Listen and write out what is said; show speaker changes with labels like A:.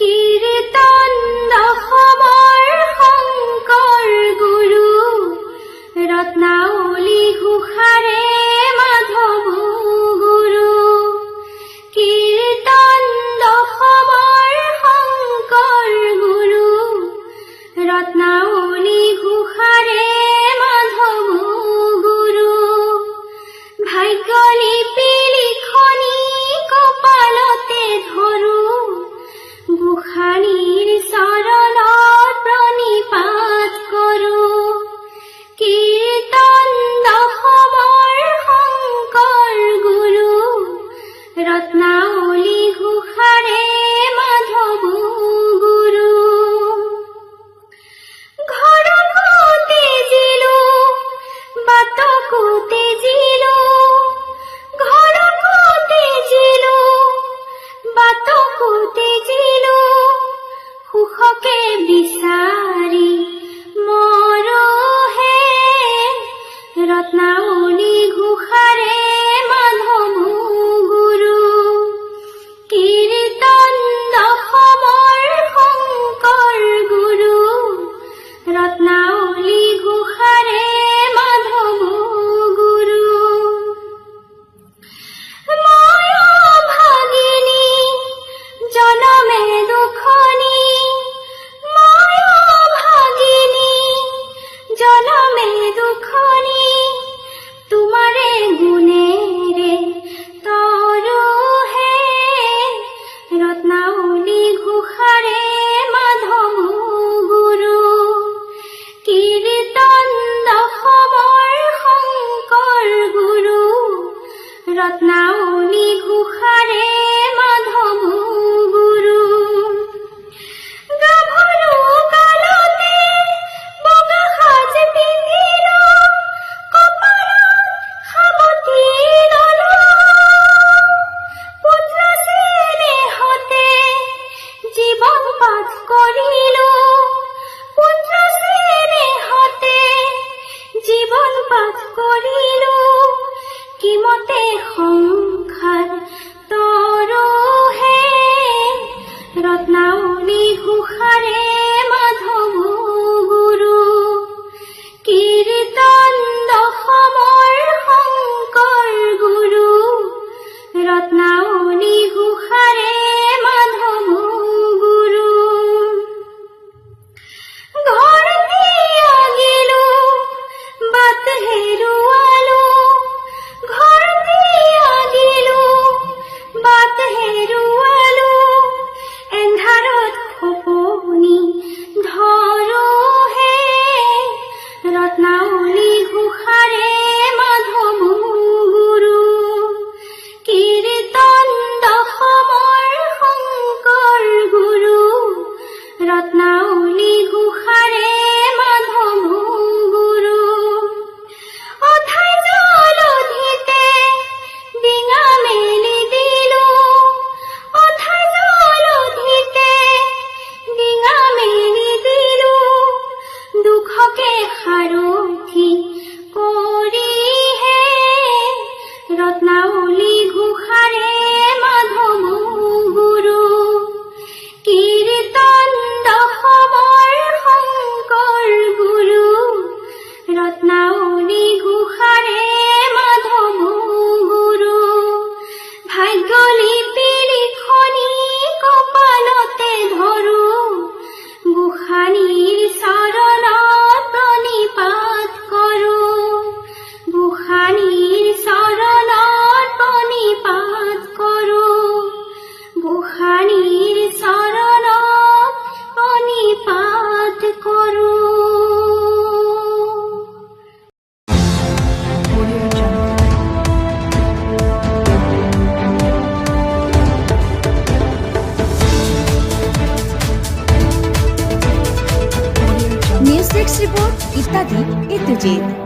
A: की জনমে দুখনি, তোমারে গুনে রে তর হে রত্নাউলি ঘুষারে মাধব গুরু, কীর্তন দশমর শঙ্কৰ গুৰু রত্না
B: study it is